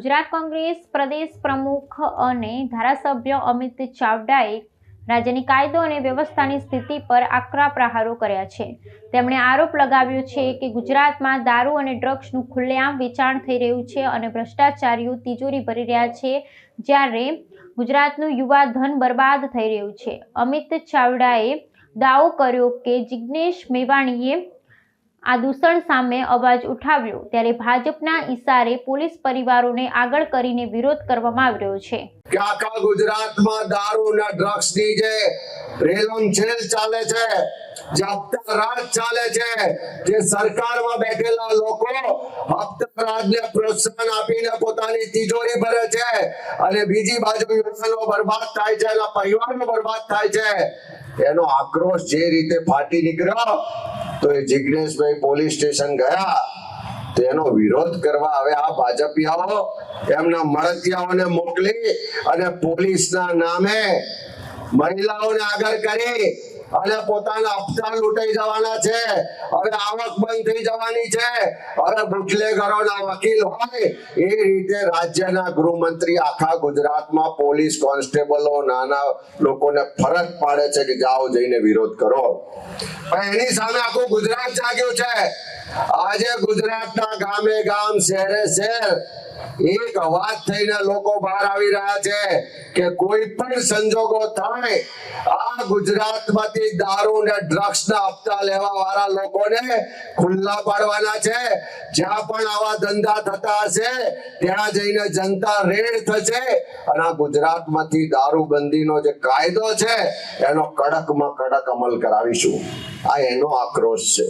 ગુજરાત કોંગ્રેસ પ્રદેશ પ્રમુખ અને ધારાસભ્ય અમિત ચાવડાએ રાજ્યની કાયદો અને વ્યવસ્થાની સ્થિતિ પર આકરા પ્રહારો કર્યા છે. તેમણે આરોપ લગાવ્યો છે કે ગુજરાતમાં દારૂ અને ડ્રગ્સનું ખુલ્લેઆમ વેચાણ થઈ રહ્યું છે અને ભ્રષ્ટાચારીઓ તિજોરી ભરી રહ્યા છે જ્યારે ગુજરાતનું યુવા ધન બરબાદ થઈ રહ્યું છે. અમિત ચાવડાએ દાવો કર્યો કે જિજ્ઞેશ મેવાણીએ આ દૂષણ સામે અવાજ ઉઠાવ્યો ત્યારે ભાજપના ઈશારે પોલીસ પરિવારોને આગળ કરીને વિરોધ કરવામાં આવ્યો છે. આખા ગુજરાતમાં દારૂ ના ડ્રગ્સની જે રેલમ છેલ ચાલે છે તિજોરી ભરે છે અને બીજી બાજુ બરબાદ થાય છે, એના બરબાદ થાય છે. એનો આક્રોશ જે રીતે ફાટી નીકળ્યો તો એ જીગ્નેશભાઈ પોલીસ સ્ટેશન ગયા તેનો વિરોધ કરવા હવે આ ભાજપિયાઓ એમના મળતિયાઓને મોકલી અને પોલીસના નામે મહિલાઓને આગળ કરી અને પોતાના હપ્તા લૂંટાઈ જવાના છે. હવે આવક બંધ થઈ જવાની છે. હવે બુટલેગરોના વકીલ હોય, એ રીતે રાજ્યના ગૃહમંત્રી આખા ગુજરાતમાં પોલીસ કોન્સ્ટેબલો, નાના લોકોને ફરજ પાડે છે કે જાઓ જઈને વિરોધ કરો. એની સામે આખું ગુજરાત જાગ્યું છે. આજે ગુજરાતના ગામે ગામ, શહેરે શહેર એક અવાજ થઈને લોકો બહાર આવી રહ્યા છે કે કોઈ પણ સંજોગો થાય, આ ગુજરાતમાંથી દારૂ ને ડ્રગ્સ ના હપ્તા લેવા વાળા લોકોને ખુલ્લા પાડવાના છે. જ્યાં પણ આવા ધંધા થતા હશે, ત્યાં જઈને જનતા રેડ થશે અને આ ગુજરાતમાંથી દારૂબંધીનો જે કાયદો છે, એનો કડકમાં કડક અમલ કરાવીશું. આ એનો આક્રોશ છે.